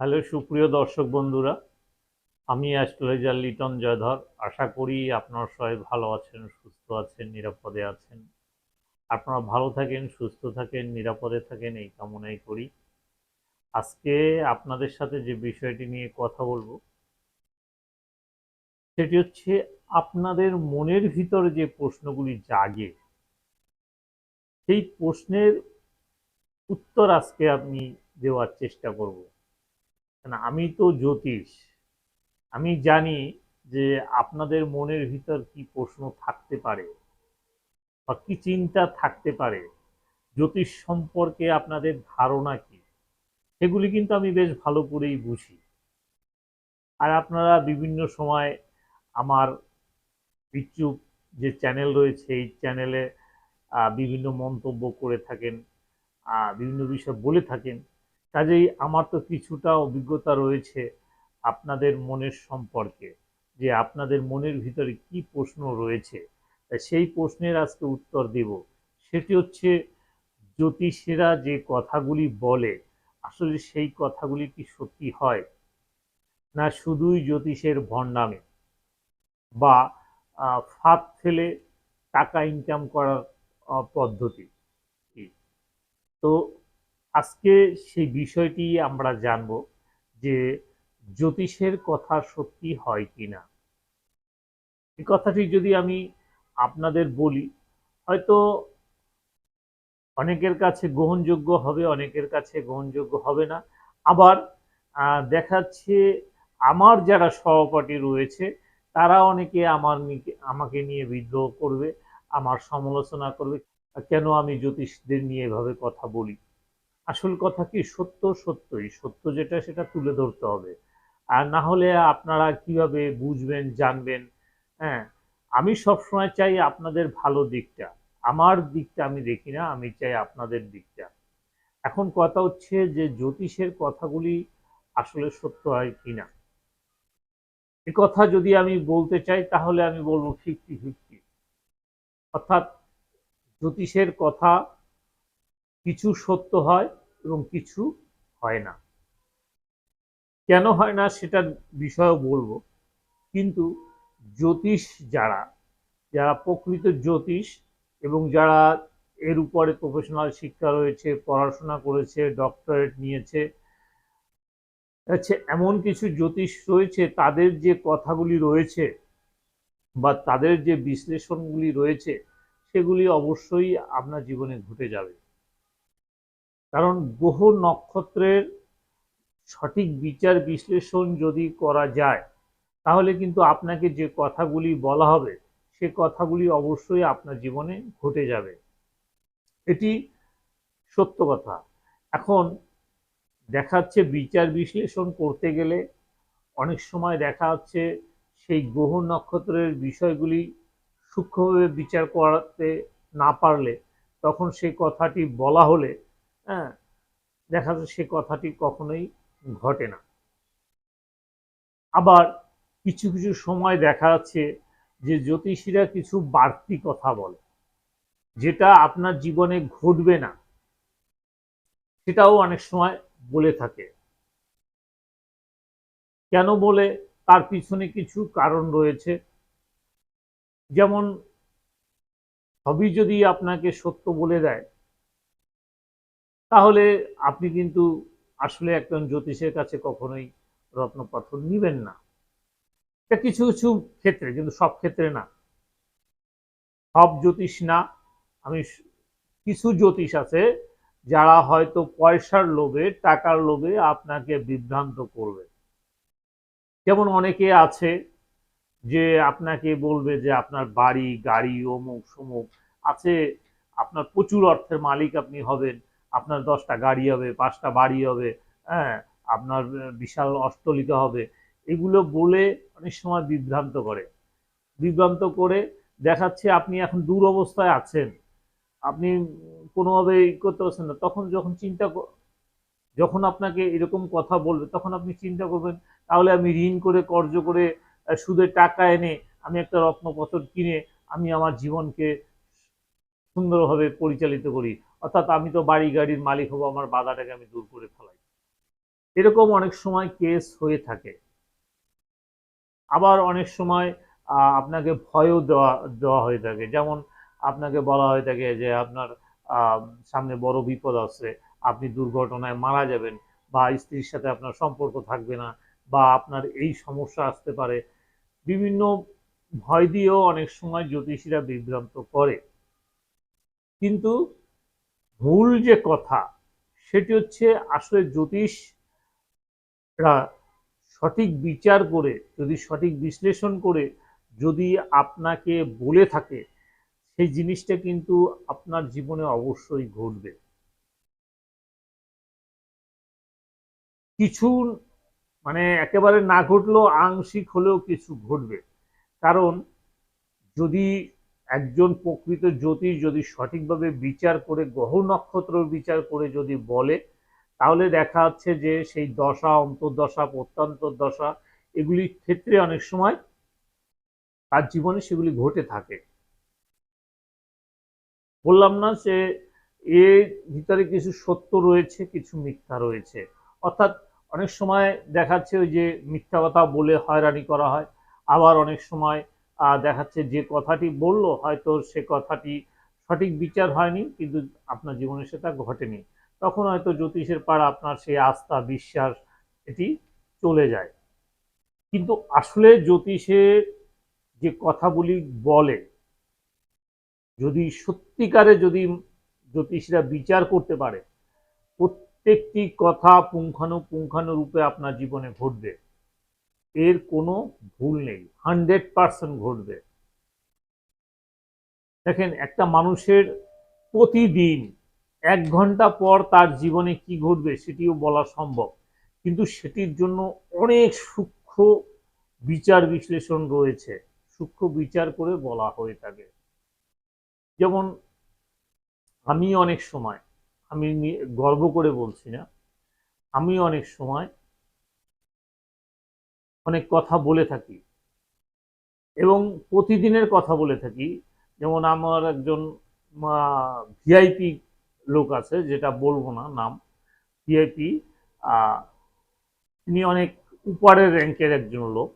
Hello, সুপ্রিয় দর্শক বন্ধুরা, আমি অ্যাস্ট্রোলজার লিটন জয়ধর। আশা করি আপনারা সবাই ভালো আছেন, সুস্থ আছেন, নিরাপদে আছেন। আপনারা ভালো থাকেন, সুস্থ থাকেন, নিরাপদে থাকেন, এই কামনাই করি। আজকে আপনাদের সাথে যে বিষয়টি নিয়ে কথা বলব, সেটি হচ্ছে আপনাদের মনের ভিতরে যে প্রশ্নগুলি জাগে, সেই প্রশ্নের উত্তর আজকে আমি দেওয়ার চেষ্টা করব। আমি তো জ্যোতিষ। আমি জানি যে আপনাদের মনের ভিতর কি প্রশ্ন থাকতে পারে বা কি চিন্তা থাকতে পারে। জ্যোতিষ সম্পর্কে আপনাদের ধারণা কি? সেগুলি কিন্তু আমি বেশ ভালো করেই বুঝি। আর আপনারা বিভিন্ন সময় আমার ইউটিউব যে চ্যানেল রয়েছে, এই চ্যানেলে বিভিন্ন মন্তব্য করে থাকেন বিভিন্ন বিষয় বলে থাকেন। কাজেই আমার তো কিছুটা অভিজ্ঞতা রয়েছে আপনাদের মনের সম্পর্কে, যে আপনাদের মনের ভিতরে কি প্রশ্ন রয়েছে। সেই প্রশ্নের আজকে উত্তর দেব। সেটি হচ্ছে, জ্যোতিষীরা যে কথাগুলি বলে, আসলে সেই কথাগুলি কি সত্যি হয়? না শুধুই জ্যোতিষের ভণ্ডামে? বা ফাঁদ ফেলে টাকা ইনকাম করার পদ্ধতি তো আজকে সেই বিষয়টি আমরা জানব যে জ্যোতিষের কথা সত্যি হয় কি না এই কথাটি যদি আমি আপনাদের বলি, হয়তো অনেকের কাছে গ্রহণযোগ্য হবে, অনেকের কাছে গ্রহণযোগ্য হবে না। আবার দেখাচ্ছে আমার যারা সহপাঠী রয়েছে, তারা অনেকে আমার আমাকে নিয়ে বিদ্রোহ করবে, আমার সমালোচনা করবে। কেন আমি জ্যোতিষদের নিয়ে এভাবে কথা বলি? আসল কথা কি? সত্য সত্যই। সত্য যেটা, সেটা তুলে ধরতে হবে। আর না হলে আপনারা কীভাবে বুঝবেন, জানবেন? হ্যাঁ আমি সবসময় চাই আপনাদের ভালো দিকটা। আমার দিকটা আমি দেখি না, আমি চাই আপনাদের দিকটা। এখন কথা হচ্ছে যে, জ্যোতিষের কথাগুলি আসলে সত্য হয় কিনা এ কথা যদি আমি বলতে চাই, তাহলে আমি বলব ফিফটি ফিফটি অর্থাৎ জ্যোতিষের কথা কিছু সত্য হয় এবং কিছু হয় না। কেন হয় না সেটার বিষয়েও বলব। কিন্তু জ্যোতিষ যারা যারা প্রকৃত জ্যোতিষ এবং যারা এর উপরে প্রফেশনাল শিক্ষা রয়েছে, পড়াশোনা করেছে ডক্টরেট নিয়েছে, হচ্ছে এমন কিছু জ্যোতিষ রয়েছে, তাদের যে কথাগুলি রয়েছে বা তাদের যে বিশ্লেষণগুলি রয়েছে, সেগুলি অবশ্যই আপনার জীবনে ঘটে যাবে। কারণ গ্রহ নক্ষত্রের সঠিক বিচার বিশ্লেষণ যদি করা যায়, তাহলে কিন্তু আপনাকে যে কথাগুলি বলা হবে, সে কথাগুলি অবশ্যই আপনার জীবনে ঘটে যাবে। এটি সত্য কথা। এখন দেখাচ্ছে বিচার বিশ্লেষণ করতে গেলে অনেক সময় দেখা যাচ্ছে সেই গ্রহ নক্ষত্রের বিষয়গুলি সূক্ষ্মভাবে বিচার করাতে না পারলে তখন সেই কথাটি বলা হলে হ্যাঁ দেখা যাচ্ছে সে কথাটি কখনোই ঘটে না। আবার কিছু কিছু সময় দেখা যাচ্ছে যে জ্যোতিষীরা কিছু বাড়তি কথা বলে, যেটা আপনার জীবনে ঘটবে না। সেটাও অনেক সময় বলে থাকে। কেন বলে? তার পিছনে কিছু কারণ রয়েছে। যেমন, সবই যদি আপনাকে সত্য বলে দেয় তাহলে আপনি কিন্তু আসলে একজন জ্যোতিষের কাছে কখনোই রত্নপাথর নিবেন না। এটা কিছু কিছু ক্ষেত্রে, কিন্তু সব ক্ষেত্রে না। সব জ্যোতিষ না। আমি কিছু জ্যোতিষ আছে যারা হয়তো পয়সার লোভে, টাকার লোভে আপনাকে বিভ্রান্ত করবে। যেমন অনেকে আছে যে আপনাকে বলবে যে আপনার বাড়ি, গাড়ি অমুক, সমুক, আছে আপনার প্রচুর অর্থের মালিক আপনি হবেন। আপনার দশটা গাড়ি হবে, পাঁচটা বাড়ি হবে হ্যাঁ আপনার বিশাল অষ্টলিকা হবে, এগুলো বলে অনেক সময় বিভ্রান্ত করে। বিভ্রান্ত করে দেখাচ্ছে আপনি এখন দূর অবস্থায় আছেন। আপনি কোনোভাবে ই করতে পারছেন না। তখন যখন চিন্তা যখন আপনাকে এরকম কথা বলবে, তখন আপনি চিন্তা করবেন, তাহলে আমি ঋণ করে, কর্জ করে সুদের টাকা এনে আমি একটা রত্নপথর কিনে আমি আমার জীবনকে সুন্দরভাবে পরিচালিত করি। অর্থাৎ আমি তো বাড়ি গাড়ির মালিক হব, আমার বাধাটাকে আমি দূর করে ফেলাই। এরকম অনেক সময় কেস হয়ে থাকে। আবার অনেক সময় আপনাকে ভয়ও দেওয়া দেওয়া হয়ে থাকে। যেমন আপনাকে বলা হয়ে থাকে যে, আপনার সামনে বড় বিপদ আছে আপনি দুর্ঘটনায় মারা যাবেন বা স্ত্রীর সাথে আপনার সম্পর্ক থাকবে না বা আপনার এই সমস্যা আসতে পারে। বিভিন্ন ভয় দিয়েও অনেক সময় জ্যোতিষীরা বিভ্রান্ত করে। কিন্তু মূল যে কথা, সেটি হচ্ছে আসলে জ্যোতিষরা সঠিক বিচার করে, যদি সঠিক বিশ্লেষণ করে, যদি আপনাকে বলে থাকে, সেই জিনিসটা কিন্তু আপনার জীবনে অবশ্যই ঘটবে। কিছু মানে একেবারে না ঘটলেও আংশিক হলেও কিছু ঘটবে। কারণ যদি একজন প্রকৃত জ্যোতিষ যদি সঠিকভাবে বিচার করে, গ্রহ নক্ষত্র বিচার করে যদি বলে, তাহলে দেখা যাচ্ছে যে সেই দশা, অন্তর্দশা প্রত্যন্তর দশা এগুলির ক্ষেত্রে অনেক সময় তার জীবনে সেগুলি ঘটে থাকে। বললাম না যে এর ভিতরে কিছু সত্য রয়েছে, কিছু মিথ্যা রয়েছে। অর্থাৎ অনেক সময় দেখাচ্ছে ওই যে মিথ্যা কথা বলে হয়রানি করা হয়, আবার অনেক সময় দেখাচ্ছে যে কথাটি বলল, হয়তো সে কথাটি সঠিক বিচার হয়নি, কিন্তু আপনার জীবনে সেটা ঘটেনি। তখন হয়তো জ্যোতিষের পাড়া আপনার সেই আস্থা, বিশ্বাস, এটি চলে যায়। কিন্তু আসলে জ্যোতিষের যে কথাগুলি বলে, যদি সত্যিকারে যদি জ্যোতিষীরা বিচার করতে পারে, প্রত্যেকটি কথা পুঙ্খানু রূপে আপনার জীবনে ঘটবে। এর কোনো ভুল নেই। হান্ড্রেড পার্সেন্ট ঘটবে। দেখেন, একটা মানুষের প্রতিদিন এক ঘণ্টা পর তার জীবনে কি ঘটবে সেটিও বলা সম্ভব। কিন্তু সেটির জন্য অনেক সূক্ষ্ম বিচার বিশ্লেষণ রয়েছে। সূক্ষ্ম বিচার করে বলা হয়ে থাকে। যেমন, আমি অনেক সময়, আমি গর্ব করে বলছি না, আমি অনেক সময় অনেক কথা বলে থাকি। এবং প্রতিদিনের কথা বলে থাকি। যেমন আমার একজন ভিআইপি লোক আছে, যেটা বলব না নাম। ভিআইপি তিনি অনেক উপরের র্যাঙ্কের একজন লোক।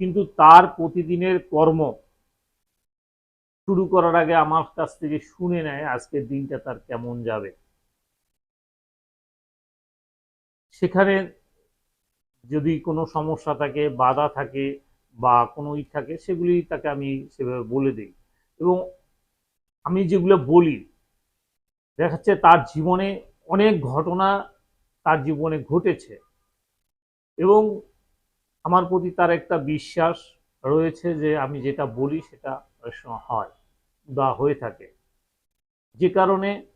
কিন্তু তার প্রতিদিনের কর্ম শুরু করার আগে আমার কাছ থেকে শুনে নেয়, আজকের দিনটা তার কেমন যাবে। সেখানে যদি কোনো সমস্যা থাকে, বাধা থাকে বা কোনো ই থাকে, সেগুলি তাকে আমি সেভাবে বলে দিই। এবং আমি যেগুলো বলি দেখাচ্ছে তার জীবনে অনেক ঘটনা তার জীবনে ঘটেছে এবং আমার প্রতি তার একটা বিশ্বাস রয়েছে যে আমি যেটা বলি সেটা হয় বা হয়ে থাকে। যে কারণে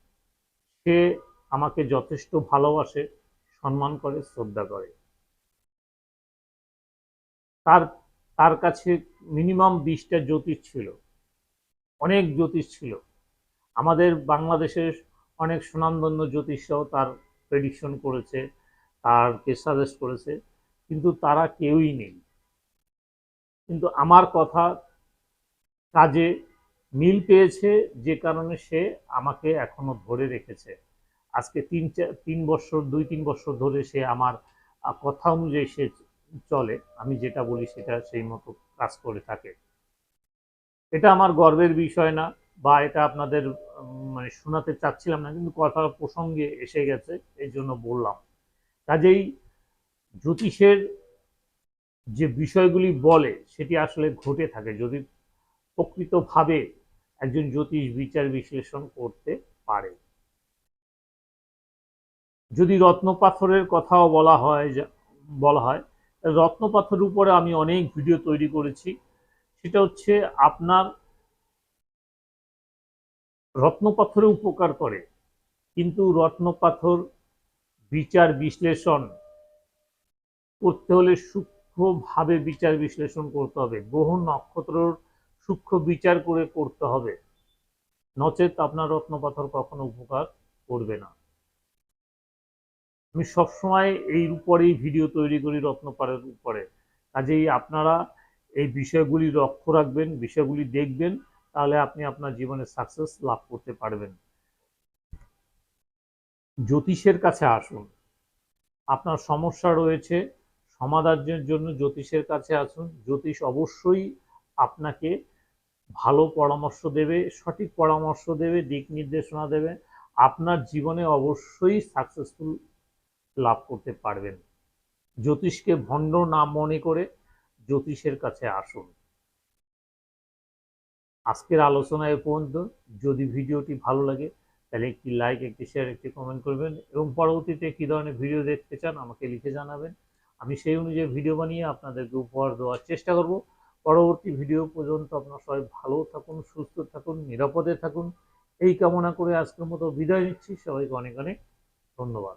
সে আমাকে যথেষ্ট ভালোবাসে, সম্মান করে, শ্রদ্ধা করে। তার তার কাছে মিনিমাম বিশটা জ্যোতিষ ছিল। অনেক জ্যোতিষ ছিল। আমাদের বাংলাদেশের অনেক সুনামধন্য জ্যোতিষরাও তার প্রেডিকশন করেছে তারকে সাজেস্ট করেছে, কিন্তু তারা কেউই নেই। কিন্তু আমার কথা কাজে মিল পেয়েছে যে কারণে সে আমাকে এখনও ধরে রেখেছে। আজকে তিন, চার, তিন বছর, দুই, তিন বছর ধরে সে আমার কথা অনুযায়ী সে চলে, আমি যেটা বলি সেটা সেই মতো কাজ করে থাকে। এটা আমার গর্বের বিষয় না, বা এটা আপনাদের মানে শোনাতে চাচ্ছিলাম না, কিন্তু কথা প্রসঙ্গে এসে গেছে, এই জন্য বললাম। কাজেই জ্যোতিষের যে বিষয়গুলি বলে, সেটি আসলে ঘটে থাকে যদি প্রকৃতভাবে একজন জ্যোতিষ বিচার বিশ্লেষণ করতে পারে। যদি রত্ন পাথরের কথাও বলা হয় বলা হয় রত্নপাথরের উপরে আমি অনেক ভিডিও তৈরি করেছি। সেটা হচ্ছে আপনার রত্নপাথরে উপকার করে। কিন্তু রত্নপাথর বিচার বিশ্লেষণ করতে হলে সূক্ষ্মভাবে বিচার বিশ্লেষণ করতে হবে। গ্রহ নক্ষত্রর সূক্ষ্ম বিচার করে করতে হবে। নচেত আপনার রত্নপাথর কখনো উপকার করবে না। আমি সবসময় এই উপরেই ভিডিও তৈরি করি রত্নপাড়ের উপরে। কাজেই আপনারা এই বিষয়গুলি লক্ষ্য রাখবেন, বিষয়গুলি দেখবেন, তাহলে আপনি আপনার জীবনে সাকসেস লাভ করতে পারবেন। জ্যোতিষের কাছে আসুন। আপনার সমস্যা রয়েছে, সমাধানের জন্য জ্যোতিষের কাছে আসুন। জ্যোতিষ অবশ্যই আপনাকে ভালো পরামর্শ দেবে, সঠিক পরামর্শ দেবে, দিক নির্দেশনা দেবে। আপনার জীবনে অবশ্যই সাকসেসফুল লাভ করতে পারবেন। জ্যোতিষকে ভণ্ড না মনে করে জ্যোতিষের কাছে আসুন। আজকের আলোচনা এ পর্যন্ত। যদি ভিডিওটি ভালো লাগে, তাহলে একটি লাইক একটি শেয়ার একটি কমেন্ট করবেন এবং পরবর্তীতে কী ধরনের ভিডিও দেখতে চান আমাকে লিখে জানাবেন। আমি সেই অনুযায়ী ভিডিও বানিয়ে আপনাদেরকে উপহার দেওয়ার চেষ্টা করব। পরবর্তী ভিডিও পর্যন্ত আপনার সবাই ভালো থাকুন, সুস্থ থাকুন, নিরাপদে থাকুন। এই কামনা করে আজকের মতো বিদায় নিচ্ছি। সবাইকে অনেক অনেক ধন্যবাদ।